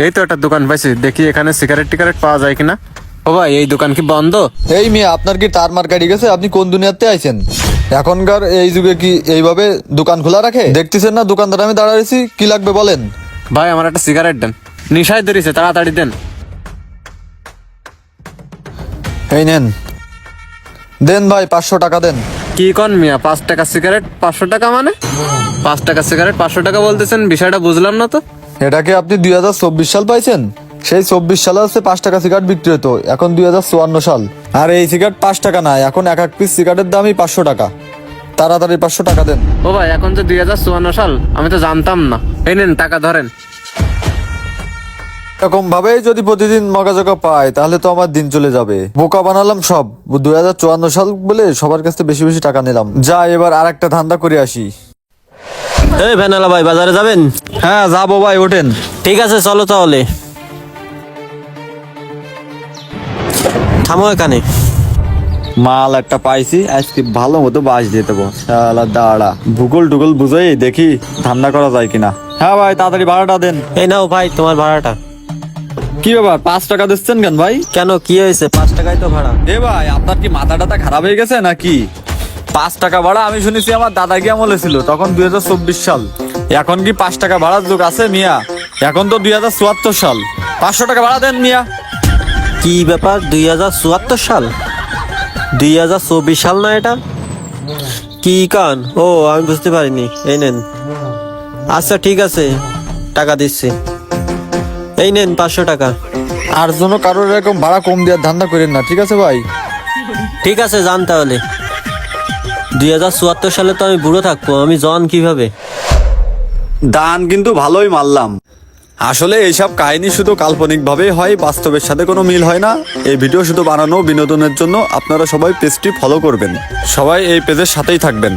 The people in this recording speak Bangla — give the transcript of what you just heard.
এই তো একটা দোকান পাইছি দেখি এখানে সিগারেট টিগারেট পাওয়া যায় কিনা। ও ভাই এই দোকান কি বন্ধ? এই মেয়ে আপনার কি তার মার কাটি গেছে? আপনি কোন দুনিয়াতে আইছেন? এখনকার এই যুগে কি এইভাবে দোকান খোলা রাখে? দেখতেছেন না দোকানদার আমি দাঁড়াইছি কি লাগবে বলেন? ভাই আমার একটা সিগারেট দেন। নিশায় ধরেছে তাড়াতাড়ি দেন। এই নেন। দেন ভাই পাঁচশো টাকা দেন। কি কন মিয়া পাঁচ টাকা সিগারেট পাঁচশো টাকা মানে? পাঁচ টাকা সিগারেট পাঁচশো টাকা বলতেছেন বিষয়টা বুঝলাম না তো। এটাকে আপনি দুই হাজার চব্বিশ সাল পাইছেন? সেই চব্বিশ সালে হচ্ছে পাঁচ টাকা সিগারেট বিক্রি হতো এখন দুই হাজার চুয়ান্ন সাল। আর এই সিগারেট পাঁচ টাকা না এখন এক এক পিস সিগারেটের দামই পাঁচশো টাকা। তাড়াতাড়ি পাঁচশো টাকা দেন। ও ভাই এখন তো দুই হাজার চুয়ান্ন সাল আমি তো জানতাম না। এই নেন টাকা ধরেন। এরকম ভাবেই যদি প্রতিদিন মগাজকা পাই তাহলে তো আমার দিন চলে যাবে। বোকা বানালাম সব। দুই হাজার চুয়ান্ন সাল বলে সবার কাছে বেশি বেশি টাকা নিলাম। যা এবার আর একটা ধান্দা করে আসি। এই ভ্যানালা ভাই বাজারে যাবেন? হ্যাঁ যাব ভাই ওঠেন। ঠিক আছে চলো তাহলে। থামো এখানে। মাল একটা পাইছি আজকে ভালো মতো বাস দিয়ে দেবো। শালা দাঁড়া। ভূগোল টুগোল বুঝেই দেখি ধান্দা করা যায় কিনা। হ্যাঁ ভাই তাড়াতাড়ি ভাড়াটা দেন। এই নাও ভাই তোমার ভাড়াটা। কি ব্যাপার পাঁচ টাকা দিচ্ছেন কেন ভাই? কেন কি হয়েছে? পাঁচ টাকায় তো ভাড়া। এ ভাই আপনার কি মাথা টাথা খারাপ হয়ে গেছে নাকি? পাঁচ টাকা ভাড়া আমি শুনেছি আমার দাদা কি আমলে ছিল তখন দুই হাজার চব্বিশ সাল। এখন কি পাঁচ টাকা ভাড়ার যুগ আছে মিয়া? এখন তো দুই হাজার চুয়াত্তর সাল। পাঁচশো টাকা ভাড়া দেন মিয়া। কি ব্যাপার দুই হাজার চুয়াত্তর সাল? দুই হাজার চব্বিশ সাল না এটা? কি কান? ও আমি বুঝতে পারিনি। এই নেন। আচ্ছা ঠিক আছে। টাকা দিচ্ছি। এই নেন পাঁচশো টাকা। আর জন্য কারোর এরকম ভাড়া কম দেওয়ার ধান্দা করেন না ঠিক আছে ভাই? ঠিক আছে যান তাহলে। দুই হাজার চুয়াত্তর সালে তো আমি বুড়ো থাকব, আমি জন কীভাবে? দান কিন্তু ভালোই মারলাম আসলে এইসব কাহিনী শুধু কাল্পনিক ভাবেই হয়, বাস্তবের সাথে কোনো মিল হয় না। এই ভিডিও শুধু বানানো বিনোদনের জন্য আপনারা সবাই পেজটি ফলো করবেন। সবাই এই পেজের সাথেই থাকবেন।